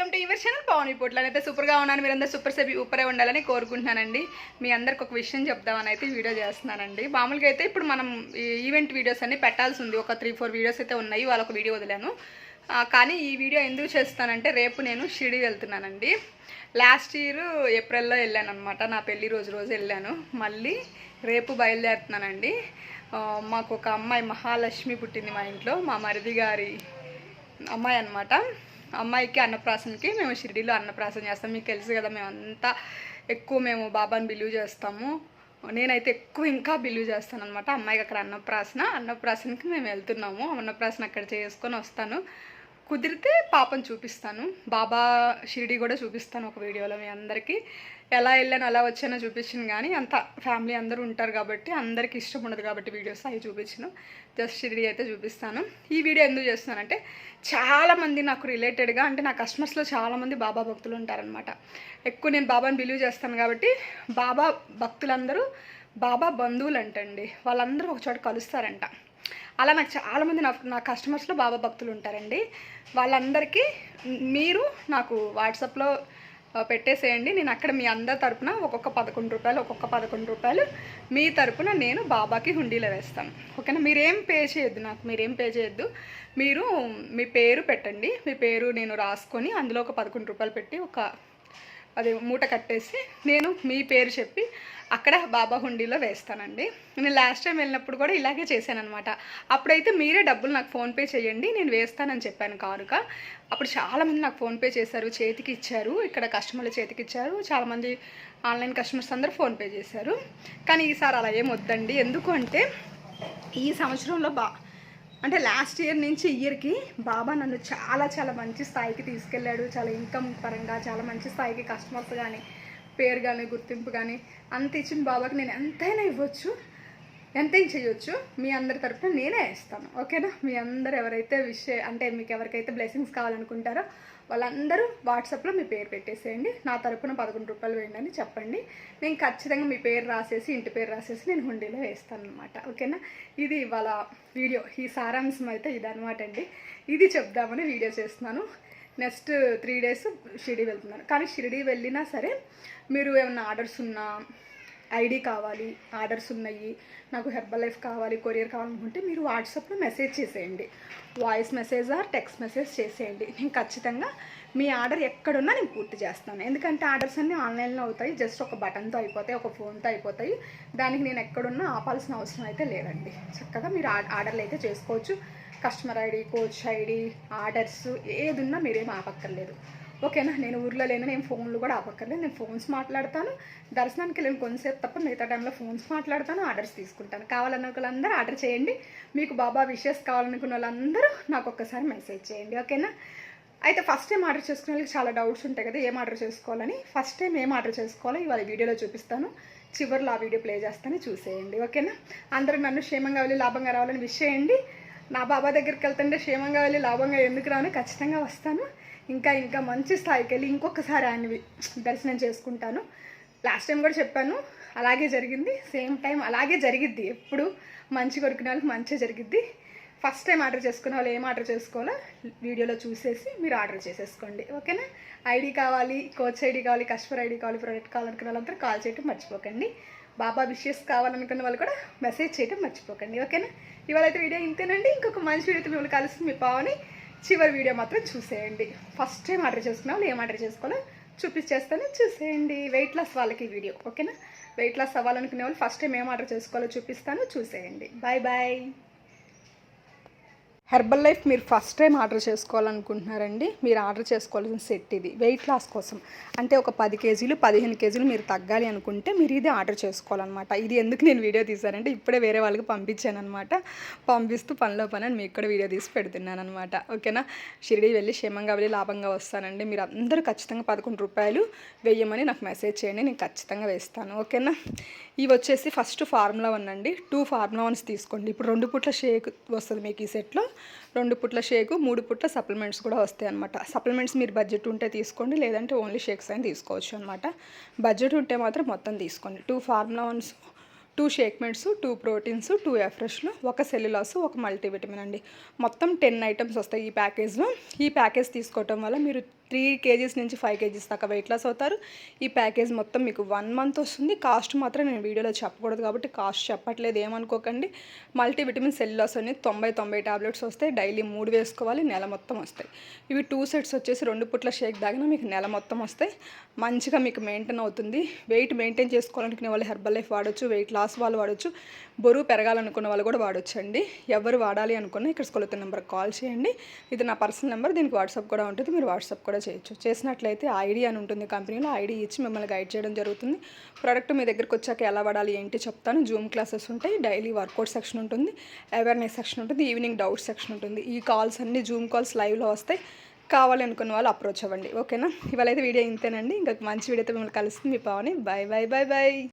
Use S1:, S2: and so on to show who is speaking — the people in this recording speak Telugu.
S1: Welcome to your channel Pavan report. అయితే సూపర్గా ఉన్నాను. మీరందరూ సూపర్ సెబి ఊపరే ఉండాలని కోరుకుంటున్నానండి. మీ అందరికి ఒక విషయం చెప్దామని అయితే వీడియో చేస్తున్నానండి. మామూలుగా అయితే ఇప్పుడు మనం ఈ ఈవెంట్ వీడియోస్ అన్ని పెట్టాల్సి ఉంది. ఒక త్రీ ఫోర్ వీడియోస్ అయితే ఉన్నాయి. వాళ్ళొక వీడియో వదిలాను. కానీ ఈ వీడియో ఎందుకు చేస్తానంటే రేపు నేను షిరిడి వెళ్తున్నానండి. లాస్ట్ ఇయర్ ఏప్రిల్లో వెళ్ళాను అనమాట నా పెళ్ళి రోజు రోజు వెళ్ళాను. మళ్ళీ రేపు బయలుదేరుతున్నానండి. మాకు ఒక అమ్మాయి మహాలక్ష్మి పుట్టింది మా ఇంట్లో. మా మరిది గారి అమ్మాయి అనమాట అమ్మాయికి అన్నప్రాసనకి మేము షిరిడీలో అన్నప్రాసన చేస్తాం. మీకు తెలుసు కదా మేము అంతా ఎక్కువ మేము బాబాని బిలీవ్ చేస్తాము. నేనైతే ఎక్కువ ఇంకా బిలీవ్ చేస్తాను అనమాట అమ్మాయికి అక్కడ అన్నప్రాసన అన్నప్రాసనకి మేము వెళ్తున్నాము. అన్నప్రాసన అక్కడ చేసుకొని వస్తాను. కుదిరితే పాపను చూపిస్తాను. బాబా షిరిడి కూడా చూపిస్తాను ఒక వీడియోలో మీ అందరికీ. ఎలా వెళ్ళాను అలా వచ్చానో చూపించాను కానీ అంత ఫ్యామిలీ అందరూ ఉంటారు కాబట్టి అందరికి ఇష్టం ఉండదు కాబట్టి వీడియోస్ అవి చూపించను. జస్ట్ షిరిడి అయితే చూపిస్తాను. ఈ వీడియో ఎందుకు చేస్తున్నానంటే చాలామంది నాకు రిలేటెడ్గా అంటే నా కస్టమర్స్లో చాలామంది బాబా భక్తులు ఉంటారనమాట ఎక్కువ నేను బాబాని బిలీవ్ చేస్తాను కాబట్టి బాబా భక్తులందరూ బాబా బంధువులు అంటండి వాళ్ళందరూ ఒక చోట కలుస్తారంట. అలా నాకు చాలామంది నా నా కస్టమర్స్లో బాబా భక్తులు ఉంటారండి. వాళ్ళందరికీ మీరు నాకు వాట్సాప్లో పెట్టేసేయండి. నేను అక్కడ మీ అందరి తరపున ఒక్కొక్క పదకొండు రూపాయలు ఒక్కొక్క పదకొండు రూపాయలు మీ తరపున నేను బాబాకి హుండీలో వేస్తాను ఓకేనా? మీరేం పే చేయొద్దు నాకు మీరేం పే చేయొద్దు. మీరు మీ పేరు పెట్టండి. మీ పేరు నేను రాసుకొని అందులో ఒక పదకొండు రూపాయలు పెట్టి ఒక అది మూట కట్టేసి నేను మీ పేరు చెప్పి అక్కడ బాబా హుండీలో వేస్తానండి. నేను లాస్ట్ టైం వెళ్ళినప్పుడు కూడా ఇలాగే చేశాను అనమాట అప్పుడైతే మీరే డబ్బులు నాకు ఫోన్పే చేయండి నేను వేస్తానని చెప్పాను కానుక. అప్పుడు చాలామంది నాకు ఫోన్పే చేశారు చేతికి ఇచ్చారు ఇక్కడ కస్టమర్ల చేతికి ఇచ్చారు చాలామంది ఆన్లైన్ కస్టమర్స్ అందరూ ఫోన్పే చేశారు. కానీ ఈసారి అలా ఏం వద్దండి. ఎందుకు అంటే ఈ సంవత్సరంలో బా అంటే లాస్ట్ ఇయర్ నుంచి ఇయర్కి బాబా నన్ను చాలా చాలా మంచి స్థాయికి తీసుకెళ్ళాడు. చాలా ఇన్కమ్ పరంగా చాలా మంచి స్థాయికి కస్టమర్స్ కానీ పేరు కానీ గుర్తింపు కానీ అంత ఇచ్చిన బాబాకి నేను ఎంతైనా ఇవ్వచ్చు. ఎంతైనా చేయొచ్చు? మీ అందరి తరఫున నేనే ఇస్తాను ఓకేనా? మీ అందరు ఎవరైతే విష్ అంటే మీకు ఎవరికైతే బ్లెస్సింగ్స్ కావాలనుకుంటారో వాళ్ళందరూ వాట్సాప్లో మీ పేరు పెట్టేసేయండి. నా తరపున పదకొండు రూపాయలు వేయండి అని చెప్పండి. నేను ఖచ్చితంగా మీ పేరు రాసేసి ఇంటి పేరు రాసేసి నేను హుండీలో వేస్తాను అనమాట ఓకేనా? ఇది ఇవాళ వీడియో. ఈ సారాంశం అయితే ఇదనమాట అండి. ఇది చెప్దామని వీడియో చేస్తున్నాను. నెక్స్ట్ త్రీ డేస్ షిరిడి వెళ్తున్నాను. కానీ షిరిడి వెళ్ళినా సరే మీరు ఏమన్నా ఆర్డర్స్ ఉన్నా ఐడి కావాలి ఆర్డర్స్ ఉన్నాయి నాకు హెర్బల్ లైఫ్ కావాలి కొరియర్ కావాలనుకుంటే మీరు వాట్సాప్లో మెసేజ్ చేసేయండి. Voice message or text message చేసేయండి. నేను ఖచ్చితంగా మీ ఆర్డర్ ఎక్కడున్నా నేను పూర్తి చేస్తాను. ఎందుకంటే ఆర్డర్స్ అన్నీ ఆన్లైన్లో అవుతాయి జస్ట్ ఒక బటన్తో అయిపోతాయి ఒక ఫోన్తో అయిపోతాయి. దానికి నేను ఎక్కడున్నా ఆపాల్సిన అవసరం అయితే లేదండి. చక్కగా మీరు ఆర్డర్లు అయితే చేసుకోవచ్చు. Customer ID coach ID orders ఏది ఉన్నా మీరేం ఆపక్కర్లేదు. ఓకేనా నేను ఊర్లో లేను నేను ఫోన్లు కూడా అవ్వక్కర్లేదు నేను ఫోన్స్ మాట్లాడతాను. దర్శనానికి వెళ్ళిన కొంతసేపు తప్ప మిగతా టైంలో ఫోన్స్ మాట్లాడతాను ఆర్డర్స్ తీసుకుంటాను. కావాలన్న వాళ్ళందరూ ఆర్డర్ చేయండి. మీకు బాబా విషెస్ కావాలనుకున్న వాళ్ళందరూ నాకు ఒక్కసారి మెసేజ్ చేయండి ఓకేనా? అయితే ఫస్ట్ టైం ఆర్డర్ చేసుకునే వాళ్ళకి చాలా డౌట్స్ ఉంటాయి కదా ఏం ఆర్డర్ చేసుకోవాలని. ఫస్ట్ టైం ఏం ఆర్డర్ చేసుకోవాలో ఇవాళ వీడియోలో చూపిస్తాను. చివరిలో ఆ వీడియో ప్లే చేస్తాను చూసేయండి ఓకేనా? అందరూ నన్ను క్షేమంగా వెళ్ళి లాభంగా రావాలని విష్ చేయండి. నా బాబా దగ్గరికి వెళ్తుంటే క్షేమంగా వెళ్ళి లాభంగా ఎందుకు రాను? ఖచ్చితంగా వస్తాను. ఇంకా ఇంకా మంచి స్థాయికి వెళ్ళి ఇంకొకసారి ఆయనవి దర్శనం చేసుకుంటాను. లాస్ట్ టైం కూడా చెప్పాను అలాగే జరిగింది. సేమ్ టైం అలాగే జరిగిద్ది. ఎప్పుడు మంచి కొరికిన వాళ్ళకి మంచిగా జరిగిద్ది. ఫస్ట్ టైం ఆర్డర్ చేసుకున్న వాళ్ళు ఏం ఆర్డర్ చేసుకోవాలో వీడియోలో చూసేసి మీరు ఆర్డర్ చేసేసుకోండి. ఓకేనా? ఐడి కావాలి కోచ్ ఐడి కావాలి కస్టమర్ ఐడి కావాలి ప్రోడక్ట్ కావాలనుకున్న వాళ్ళందరూ కాల్ చేయటం మర్చిపోకండి. బాబా విషయస్ కావాలనుకున్న వాళ్ళు కూడా మెసేజ్ చేయటం మర్చిపోకండి. ఓకేనా? ఇవాళ అయితే వీడియో ఇంతేనండి. ఇంకొక మంచి వీడియోతో మిమ్మల్ని కలిసి మీ పావని చివరి వీడియో మాత్రం చూసేయండి. ఫస్ట్ టైం ఆర్డర్ చేసుకున్న వాళ్ళు ఏం ఆర్డర్ చేసుకోవాలో చూపించేస్తాను. చూసేయండి. వెయిట్ లాస్ వాళ్ళకి వీడియో. ఓకేనా? వెయిట్ లాస్ అవ్వాలనుకునే వాళ్ళు ఫస్ట్ టైం ఏం ఆర్డర్ చేసుకోవాలో చూపిస్తాను. చూసేయండి. బాయ్ బాయ్ హెర్బల్ లైఫ్ మీరు ఫస్ట్ టైం ఆర్డర్ చేసుకోవాలనుకుంటున్నారండి మీరు ఆర్డర్ చేసుకోవాల్సిన సెట్ ఇది. వెయిట్ లాస్ కోసం. అంటే ఒక పది కేజీలు పదిహేను కేజీలు మీరు తగ్గాలి అనుకుంటే మీరు ఇది ఆర్డర్ చేసుకోవాలన్నమాట. ఇది ఎందుకు నేను వీడియో తీశానంటే ఇప్పుడే వేరే వాళ్ళకి పంపించాను అనమాట పంపిస్తూ పనిలో పని అని మీకు కూడా వీడియో తీసి పెడుతున్నాను అనమాట ఓకేనా? షిరిడి వెళ్ళి క్షేమంగా వెళ్ళి లాభంగా వస్తానండి. మీరు అందరూ ఖచ్చితంగా పదకొండు రూపాయలు వేయమని నాకు మెసేజ్ చేయండి నేను ఖచ్చితంగా వేస్తాను. ఓకేనా? ఇవి వచ్చేసి ఫస్ట్ ఫార్ములా వన్ అండి. టూ ఫార్ములా వన్స్ తీసుకోండి. ఇప్పుడు రెండు పుట్ల షేక్ వస్తుంది మీకు ఈ సెట్లో. రెండు పుట్ల షేకు మూడు పుట్ల సప్లిమెంట్స్ కూడా వస్తాయి అనమాట సప్లిమెంట్స్ మీరు బడ్జెట్ ఉంటే తీసుకోండి లేదంటే ఓన్లీ షేక్స్ అయినా తీసుకోవచ్చు అనమాట బడ్జెట్ ఉంటే మాత్రం మొత్తం తీసుకోండి. టూ ఫార్ములా వన్స్ టూ షేక్మెంట్స్ టూ ప్రోటీన్స్ టూ ఎఫ్రెష్లు ఒక సెల్యులాస్ ఒక మల్టీవిటమిన్ అండి. మొత్తం టెన్ ఐటమ్స్ వస్తాయి ఈ ప్యాకేజ్లో. ఈ ప్యాకేజ్ తీసుకోవటం వల్ల మీరు త్రీ కేజీస్ నుంచి ఫైవ్ కేజీస్ దాకా వెయిట్ లాస్ అవుతారు. ఈ ప్యాకేజ్ మొత్తం మీకు వన్ మంత్ వస్తుంది. కాస్ట్ మాత్రం నేను వీడియోలో చెప్పకూడదు కాబట్టి కాస్ట్ చెప్పట్లేదు ఏమనుకోకండి. మల్టీవిటమిన్ సెల్ లాస్ అని తొంభై తొంభై టాబ్లెట్స్ వస్తాయి. డైలీ మూడు వేసుకోవాలి నెల మొత్తం వస్తాయి. ఇవి టూ సెట్స్ వచ్చేసి రెండు పుట్ల షేక్ దాగినా మీకు నెల మొత్తం వస్తాయి. మంచిగా మీకు మెయింటైన్ అవుతుంది. వెయిట్ మెయింటైన్ చేసుకోవాలనుకునే వాళ్ళు హెర్బల్ లైఫ్ వాడచ్చు వెయిట్ లాస్ వాళ్ళు వాడచ్చు బరువు పెరగాలనుకున్న వాళ్ళు కూడా వాడచ్చు అండి ఎవరు వాడాలి అనుకున్నా ఇక్కడ స్కూల్ నెంబర్ కాల్ చేయండి. ఇది నా పర్సనల్ నెంబర్ దీనికి వాట్సాప్ కూడా ఉంటుంది. మీరు వాట్సాప్ కూడా చేయొచ్చు చేసినట్లయితే ఐడి అని ఉంటుంది కంపెనీలో ఐడి ఇచ్చి మిమ్మల్ని గైడ్ చేయడం జరుగుతుంది. ప్రోడక్ట్ మీ దగ్గరికి వచ్చాక ఎలా వాడాలి ఏంటి చెప్తాను. జూమ్ క్లాసెస్ ఉంటాయి డైలీ వర్కౌట్ సెక్షన్ ఉంటుంది అవేర్నెస్ సెక్షన్ ఉంటుంది ఈవినింగ్ డౌట్ సెక్షన్ ఉంటుంది. ఈ కాల్స్ అన్ని జూమ్ కాల్స్ లైవ్లో వస్తాయి. కావాలి అనుకున్న వాళ్ళు అప్రోచ్ అవ్వండి. ఓకేనా? ఇవాళ అయితే వీడియో ఇంతేనండి. ఇంకా మంచి వీడియోతో మిమ్మల్ని కలుస్తుంది మీ Pavani. Bye bye bye bye